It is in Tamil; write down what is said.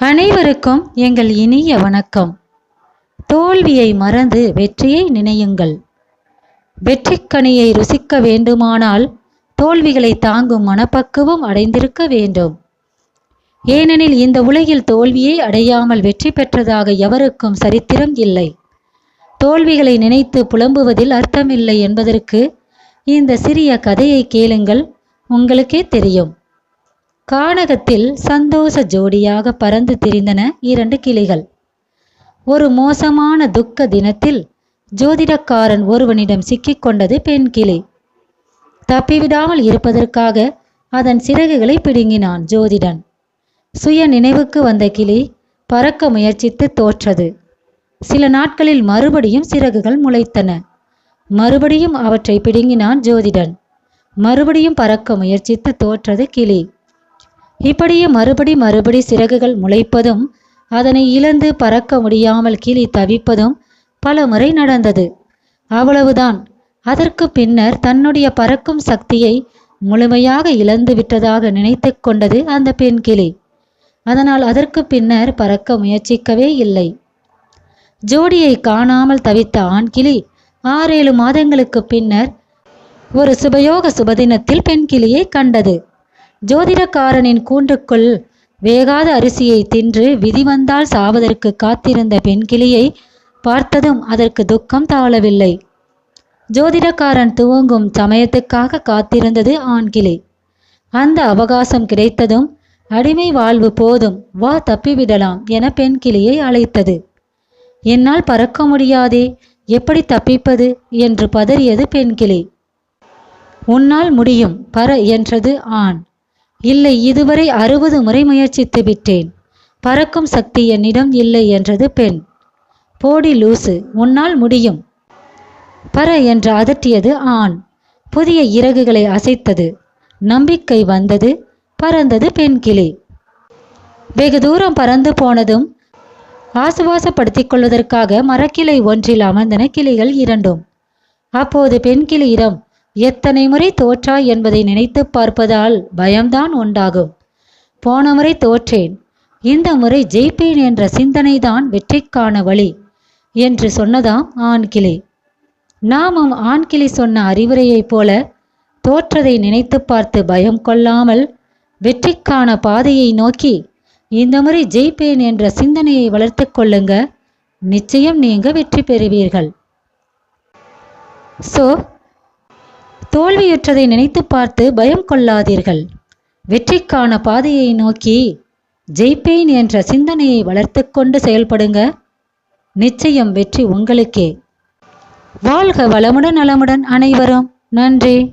அனைவருக்கும் எங்கள் இனிய வணக்கம். தோல்வியை மறந்து வெற்றியை நினையுங்கள். வெற்றிக்கனியை ருசிக்க வேண்டுமானால் தோல்விகளை தாங்கும் மனப்பக்குவம் அடைந்திருக்க வேண்டும். ஏனெனில் இந்த உலகில் தோல்வியை அடையாமல் வெற்றி பெற்றதாக எவருக்கும் சரித்திரம் இல்லை. தோல்விகளை நினைத்து புலம்புவதில் அர்த்தமில்லை என்பதற்கு இந்த சிறிய கதையை கேளுங்கள். உங்களுக்கே தெரியும். கானகத்தில் சந்தோஷ ஜோடியாக பறந்து திரிந்தன இரண்டு கிளிகள். ஒரு மோசமான துக்க தினத்தில் ஜோதிடக்காரன் ஒருவனிடம் சிக்கிக்கொண்டது பெண் கிளி. தப்பிவிடாமல் இருப்பதற்காக அதன் சிறகுகளை பிடுங்கினான் ஜோதிடன். சுய நினைவுக்கு வந்த கிளி பறக்க முயற்சித்து தோற்றது. சில நாட்களில் மறுபடியும் சிறகுகள் முளைத்தன. மறுபடியும் அவற்றை பிடுங்கினான் ஜோதிடன். மறுபடியும் பறக்க முயற்சித்து தோற்றது கிளி. இப்படியே மறுபடி மறுபடி சிறகுகள் முளைப்பதும் அதனை இழந்து பறக்க முடியாமல் கிளி தவிப்பதும் பல முறை நடந்தது. அவ்வளவுதான். அதற்கு பின்னர் தன்னுடைய பறக்கும் சக்தியை முழுமையாக இழந்து விட்டதாக நினைத்து கொண்டது அந்த பெண் கிளி. அதனால் அதற்கு பின்னர் பறக்க முயற்சிக்கவே இல்லை. ஜோடியை காணாமல் தவித்த ஆண் கிளி ஆறேழு மாதங்களுக்கு பின்னர் ஒரு சுபயோக சுபதினத்தில் பெண் கிளியை கண்டது. ஜோதிடக்காரனின் கூண்டுக்குள் வேகாத அரிசியை தின்று விதி வந்தால் சாவதற்கு காத்திருந்த பெண் கிளியை பார்த்ததும் அதற்கு துக்கம் தாழவில்லை. ஜோதிடக்காரன் துவங்கும் சமயத்துக்காக காத்திருந்தது ஆண்கிளி அந்த அவகாசம் கிடைத்ததும் அடிமை வாழ்வு போதும் வா தப்பிவிடலாம் என பெண் கிளியை அழைத்தது. என்னால் பறக்க முடியாதே எப்படி தப்பிப்பது என்று பதறியது பெண் கிளி. உன்னால் முடியும் பற என்றது ஆண். இல்லை இதுவரை அறுபது முறை முயற்சித்து விட்டேன். பறக்கும் சக்தி என்னிடம் இல்லை என்றது பெண். போடி லூசு உன்னால் முடியும். பற என்று அதட்டியது ஆண். புதிய இறகுகளை அசைத்தது. நம்பிக்கை வந்தது பறந்தது பெண் கிளி. வெகு தூரம் பறந்து போனதும் ஆசுவாசப்படுத்திக் கொள்வதற்காக மரக்கிளை ஒன்றில் அமர்ந்தன கிளிகள் இரண்டும். அப்போது பெண் கிளியிடம் எத்தனை முறை தோற்றாய் என்பதை நினைத்து பார்ப்பதால் பயம்தான் உண்டாகும். போன முறை தோற்றேன் இந்த முறை ஜெயிப்பேன் என்ற சிந்தனைதான் வெற்றிக்கான வழி என்று சொன்னதாம் ஆண்கிளி. நாமும் ஆண்கிளி சொன்ன அறிவுரையைப் போல தோற்றதை நினைத்து பார்த்து பயம் கொள்ளாமல் வெற்றிக்கான பாதையை நோக்கி இந்த முறை ஜெயிப்பேன் என்ற சிந்தனையை வளர்த்து கொள்ளுங்க. நிச்சயம் நீங்க வெற்றி பெறுவீர்கள். ஸோ தோல்வியுற்றதை நினைத்து பார்த்து பயம் கொள்ளாதீர்கள். வெற்றிக்கான பாதையை நோக்கி ஜெயிப்பேன் என்ற சிந்தனையை வளர்த்து கொண்டு செயல்படுங்க. நிச்சயம் வெற்றி உங்களுக்கே. வாழ்க வளமுடன் நலமுடன் அனைவரும். நன்றி.